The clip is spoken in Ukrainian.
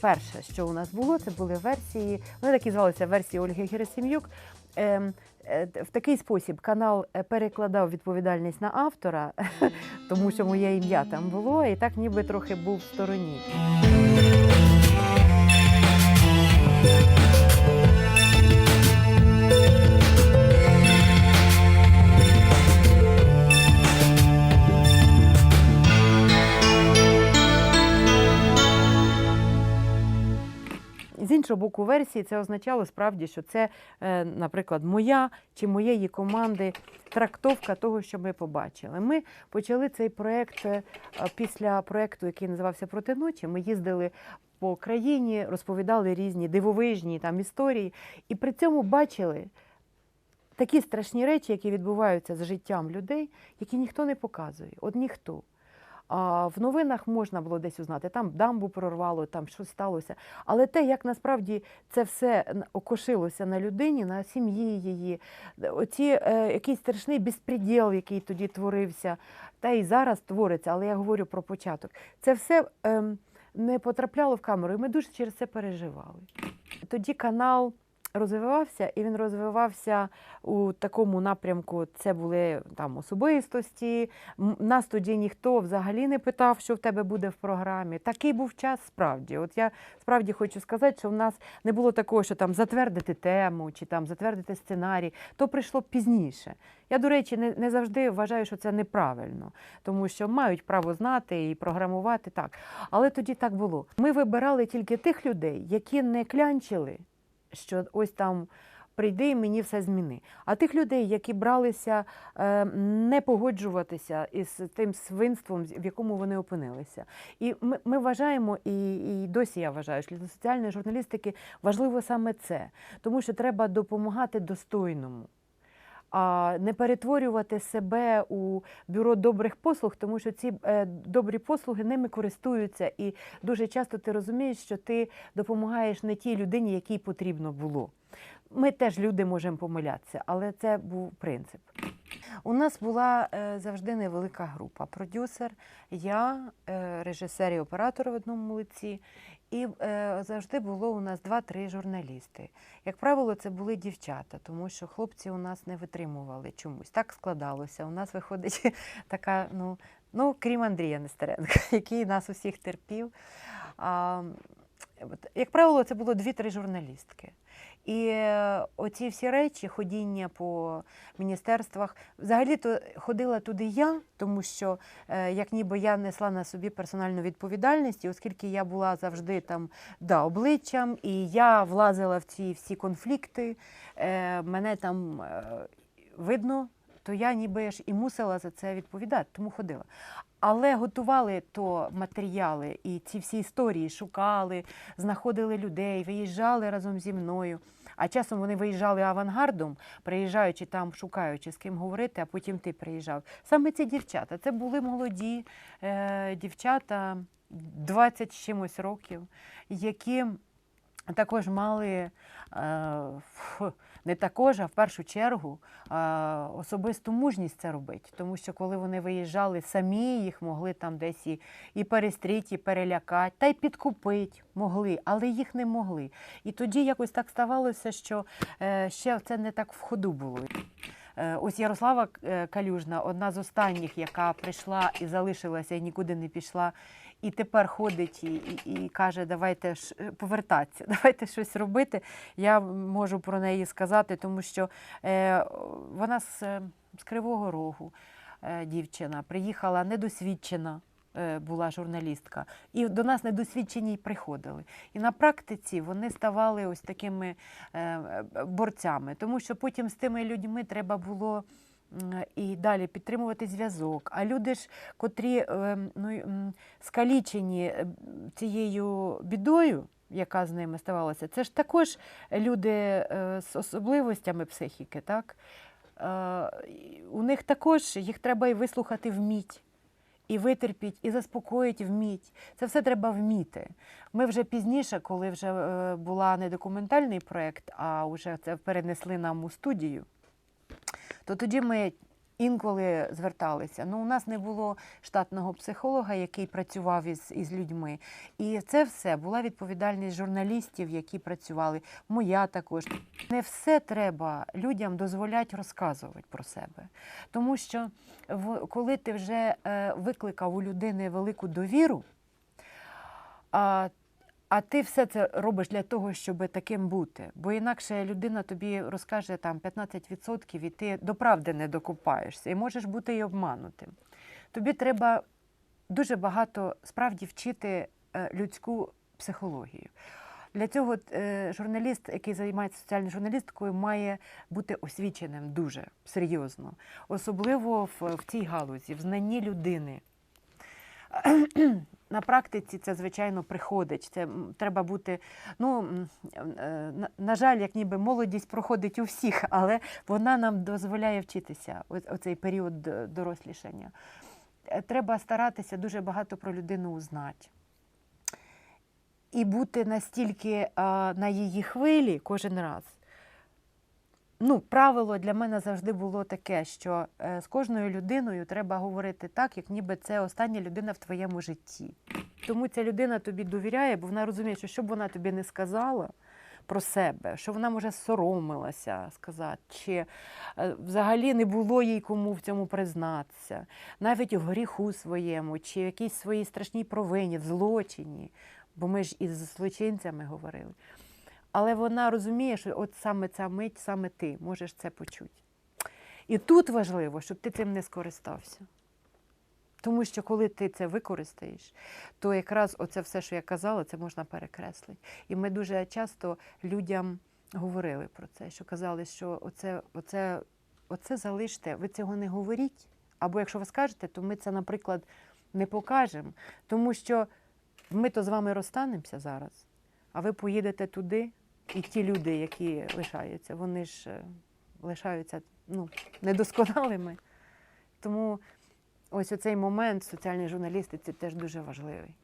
Перше, що у нас було, це були версії. Вони такі звалися версії Ольги Герасим'юк. Ем, е, В такий спосіб канал е, перекладав відповідальність на автора, тому що моє ім'я там було, і так ніби трохи був в стороні. З іншого боку, версії це означало справді, що це, е, наприклад, моя чи моєї команди трактовка того, що ми побачили. Ми почали цей проєкт е, після проєкту, який називався Проти ночі. Ми їздили по країні, розповідали різні дивовижні там історії, і при цьому бачили. Такі страшні речі, які відбуваються з життям людей, які ніхто не показує. От ніхто. А в новинах можна було десь узнати, там дамбу прорвало, там щось сталося. Але те, як насправді це все окошилося на людині, на сім'ї її, оці е, якийсь страшний безпреділ, який тоді творився, та і зараз твориться, але я говорю про початок. Це все ем, не потрапляло в камеру, і ми дуже через це переживали. Тоді канал розвивався, і він розвивався у такому напрямку. Це були там особистості. Нас тоді ніхто взагалі не питав, що в тебе буде в програмі. Такий був час справді. От я справді хочу сказати, що в нас не було такого, що там затвердити тему чи там затвердити сценарій. То прийшло пізніше. Я, до речі, не, не завжди вважаю, що це неправильно, тому що мають право знати і програмувати так. Але тоді так було. Ми вибирали тільки тих людей, які не клянчили, що ось там. Прийди і мені все зміни. А тих людей, які бралися е, не погоджуватися із тим свинством, в якому вони опинилися. І ми, ми вважаємо, і, і досі я вважаю, що для соціальної журналістики важливо саме це, тому що треба допомагати достойному. А не перетворювати себе у бюро добрих послуг, тому що ці е, добрі послуги ними користуються, і дуже часто ти розумієш, що ти допомагаєш не тій людині, якій потрібно було. Ми теж люди можемо помилятися, але це був принцип. У нас була е, завжди невелика група: продюсер, я, е, режисер і оператор в одному лиці. І е, завжди було у нас два-три журналісти. Як правило, це були дівчата, тому що хлопці у нас не витримували чомусь. Так складалося. У нас виходить така, ну, ну крім Андрія Нестеренка, який нас усіх терпів. Як правило, це було дві-три журналістки. І е, оці всі речі, ходіння по міністерствах, взагалі-то ходила туди я, тому що е, як ніби я несла на собі персональну відповідальність, оскільки я була завжди там да, обличчям, і я влазила в ці всі конфлікти, е, мене там видно, то я ніби ж і мусила за це відповідати, тому ходила. Але готували то матеріали і ці всі історії шукали, знаходили людей, виїжджали разом зі мною. А часом вони виїжджали авангардом, приїжджаючи там, шукаючи з ким говорити, а потім ти приїжджав. Саме ці дівчата. Це були молоді е, дівчата 20 з чимось років, які також мали е, не також, а в першу чергу е, особисту мужність це робити. Тому що коли вони виїжджали самі, їх могли там десь і, і перестріти, і перелякати, та й підкупити могли, але їх не могли. І тоді якось так ставалося, що е, ще це не так в ходу було. Ось Ярослава Калюжна, одна з останніх, яка прийшла і залишилася, і нікуди не пішла. І тепер ходить і, і, і каже, давайте ж е, повертатися, давайте щось робити. Я можу про неї сказати, тому що е, вона з, е, з Кривого Рогу е, дівчина приїхала недосвідчена. е, Була журналістка, і до нас недосвідчені й приходили. І на практиці вони ставали ось такими борцями, тому що потім з тими людьми треба було і далі підтримувати зв'язок. А люди ж, котрі е, ну, скалічені е, цією бідою, яка з ними ставалася, це ж також люди е, з особливостями психіки, так? Е, У них також їх треба і вислухати вміть. і витерпіть, і заспокоїть, вміть. Це все треба вміти. Ми вже пізніше, коли вже була не документальний проєкт, а вже це перенесли нам у студію, то тоді ми інколи зверталися. Ну, у нас не було штатного психолога, який працював із, із людьми. І це все була відповідальність журналістів, які працювали. Моя також. Не все треба людям дозволяти розказувати про себе. Тому що коли ти вже е, викликав у людини велику довіру, а, а ти все це робиш для того, щоб таким бути. Бо інакше людина тобі розкаже там 15% і ти до правди не докупаєшся, і можеш бути і обманутим. Тобі треба дуже багато справді вчити е, людську психологію. Для цього е, журналіст, який займається соціальною журналістикою, має бути освіченим дуже серйозно, особливо в, в цій галузі, в знанні людини. На практиці це, звичайно, приходить. Це треба бути. Ну, е, на, жаль, як ніби молодість проходить у всіх, але вона нам дозволяє вчитися о- оцей період дорослішання. Е, Треба старатися дуже багато про людину узнати. І бути настільки а, на її хвилі кожен раз. Ну, правило для мене завжди було таке, що е, з кожною людиною треба говорити так, як ніби це остання людина в твоєму житті. Тому ця людина тобі довіряє, бо вона розуміє, що що б вона тобі не сказала про себе, що вона може соромилася сказати, чи е, взагалі не було їй кому в цьому признатися, навіть в гріху своєму, чи в якійсь своїй страшній провині, в злочині, бо ми ж із злочинцями говорили. Але вона розуміє, що от саме ця мить, саме ти можеш це почути. І тут важливо, щоб ти цим не скористався. Тому що коли ти це використаєш, то якраз оце все, що я казала, це можна перекреслити. І ми дуже часто людям говорили про це, що казали, що оце, оце, оце залиште, ви цього не говоріть. Або якщо ви скажете, то ми це, наприклад, не покажемо. Тому що ми то з вами розстанемося зараз, а ви поїдете туди, і ті люди, які лишаються, вони ж е, лишаються ну, недосконалими. Тому ось оцей момент в соціальній журналістиці теж дуже важливий.